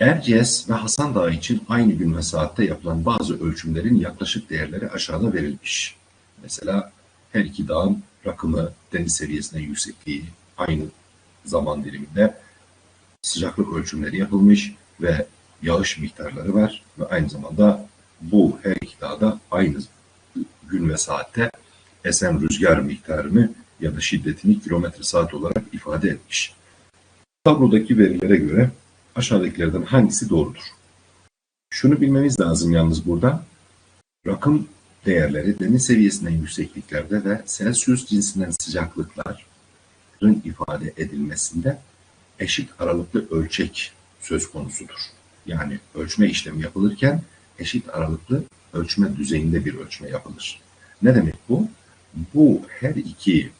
Erciyes ve Hasan Dağı için aynı gün ve saatte yapılan bazı ölçümlerin yaklaşık değerleri aşağıda verilmiş. Mesela her iki dağın rakımı, deniz seviyesine yüksekliği aynı zaman diliminde sıcaklık ölçümleri yapılmış ve yağış miktarları var ve aynı zamanda bu her iki dağda aynı gün ve saatte esen rüzgar miktarını ya da şiddetini kilometre saat olarak ifade etmiş. Tablodaki verilere göre aşağıdakilerden hangisi doğrudur? Şunu bilmemiz lazım yalnız burada. Rakım değerleri deniz seviyesinden yüksekliklerde ve Celsius cinsinden sıcaklıkların ifade edilmesinde eşit aralıklı ölçek söz konusudur. Yani ölçme işlemi yapılırken eşit aralıklı ölçme düzeyinde bir ölçme yapılır. Ne demek bu? Bu her iki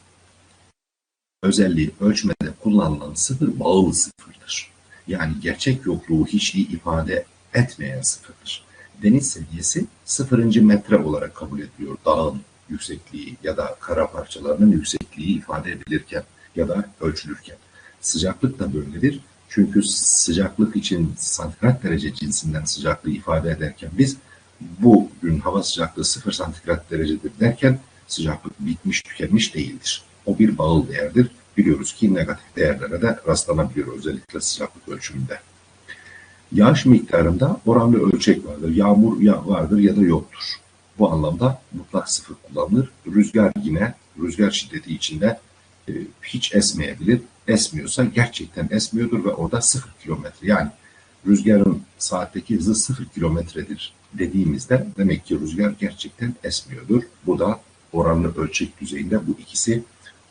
özelliği ölçmede kullanılan sıfır bağlı sıfırdır. Yani gerçek yokluğu hiçliği ifade etmeyen sıfırdır. Deniz seviyesi sıfırıncı metre olarak kabul ediliyor. Dağın yüksekliği ya da kara parçalarının yüksekliği ifade edilirken ya da ölçülürken. Sıcaklık da böyledir. Çünkü sıcaklık için santigrat derece cinsinden sıcaklığı ifade ederken biz bu gün hava sıcaklığı 0 santigrat derecedir derken sıcaklık bitmiş tükenmiş değildir. O bir bağıl değerdir. Biliyoruz ki negatif değerlere de rastlanabiliyor özellikle sıcaklık ölçümünde. Yağış miktarında oranlı ölçek vardır. Yağmur ya vardır ya da yoktur. Bu anlamda mutlak sıfır kullanılır. Rüzgar yine rüzgar şiddeti içinde e, hiç esmeyebilir. Esmiyorsa gerçekten esmiyordur ve orada sıfır kilometre. Yani rüzgarın saatteki hızı sıfır kilometredir dediğimizde demek ki rüzgar gerçekten esmiyordur. Bu da oranlı ölçek düzeyinde bu ikisi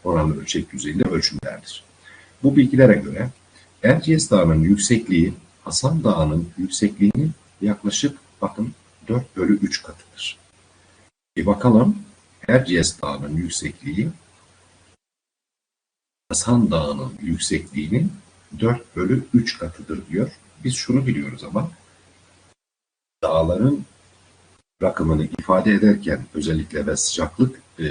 oranlı ölçek düzeyinde ölçümlerdir. Bu bilgilere göre Erciyes Dağı'nın yüksekliği Hasan Dağı'nın yüksekliğinin yaklaşık bakın 4 bölü 3 katıdır. Bir bakalım Erciyes Dağı'nın yüksekliği Hasan Dağı'nın yüksekliğinin 4 bölü 3 katıdır diyor. Biz şunu biliyoruz ama dağların rakımını ifade ederken özellikle ve sıcaklık e,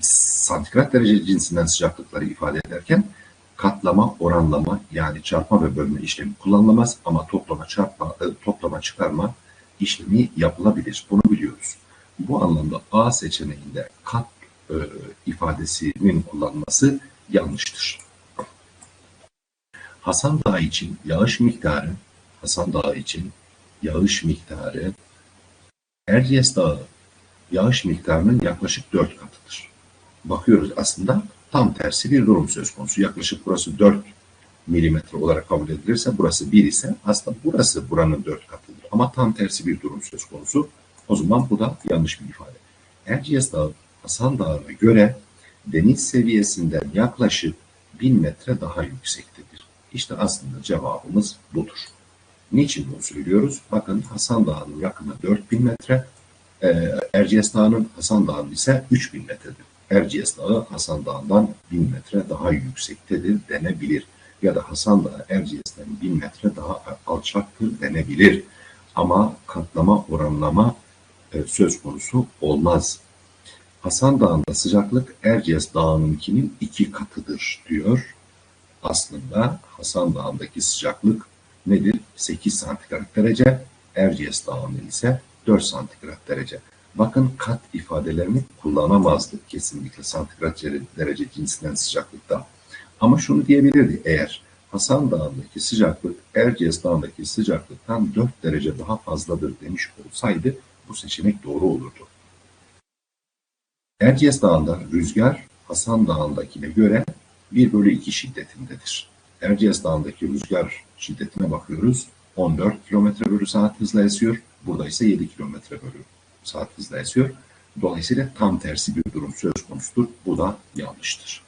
santigrat derece cinsinden sıcaklıkları ifade ederken katlama, oranlama yani çarpma ve bölme işlemi kullanılamaz ama toplama, çarpma, e, toplama, çıkarma işlemi yapılabilir. Bunu biliyoruz. Bu anlamda A seçeneğinde kat e, ifadesinin kullanılması yanlıştır. Hasan Dağı için yağış miktarı, Hasan Dağı için yağış miktarı Erciyes Dağı yağış miktarının yaklaşık 4 katıdır. Bakıyoruz aslında tam tersi bir durum söz konusu. Yaklaşık burası 4 milimetre olarak kabul edilirse burası 1 ise aslında burası buranın 4 katıdır. Ama tam tersi bir durum söz konusu. O zaman bu da yanlış bir ifade. Erciyes Dağı Hasan Dağı'na göre deniz seviyesinden yaklaşık 1000 metre daha yüksektedir. İşte aslında cevabımız budur. Niçin bunu söylüyoruz? Bakın Hasan Dağı'nın rakımı 4000 metre, e, Erciyes Dağı'nın Hasan Dağı'nın ise 3000 metredir. Erciyes Dağı Hasan Dağı'ndan 1000 metre daha yüksektedir denebilir. Ya da Hasan Dağı Erciyes'ten 1000 metre daha alçaktır denebilir. Ama katlama, oranlama e, söz konusu olmaz. Hasan Dağı'nda sıcaklık Erciyes Dağı'nınkinin iki katıdır diyor. Aslında Hasan Dağı'ndaki sıcaklık nedir? 8 santigrat derece. Erciyes Dağı'nın ise 4 santigrat derece. Bakın kat ifadelerini kullanamazdık kesinlikle santigrat derece cinsinden sıcaklıkta. Ama şunu diyebilirdi eğer Hasan Dağı'ndaki sıcaklık Erciyes Dağı'ndaki sıcaklıktan 4 derece daha fazladır demiş olsaydı bu seçenek doğru olurdu. Erciyes Dağı'nda rüzgar Hasan Dağı'ndakine göre 1 bölü 2 şiddetindedir. Erciyes Dağı'ndaki rüzgar şiddetine bakıyoruz. 14 km bölü saat hızla esiyor. Burada ise 7 km bölü saat hızla esiyor. Dolayısıyla tam tersi bir durum söz konusudur. Bu da yanlıştır.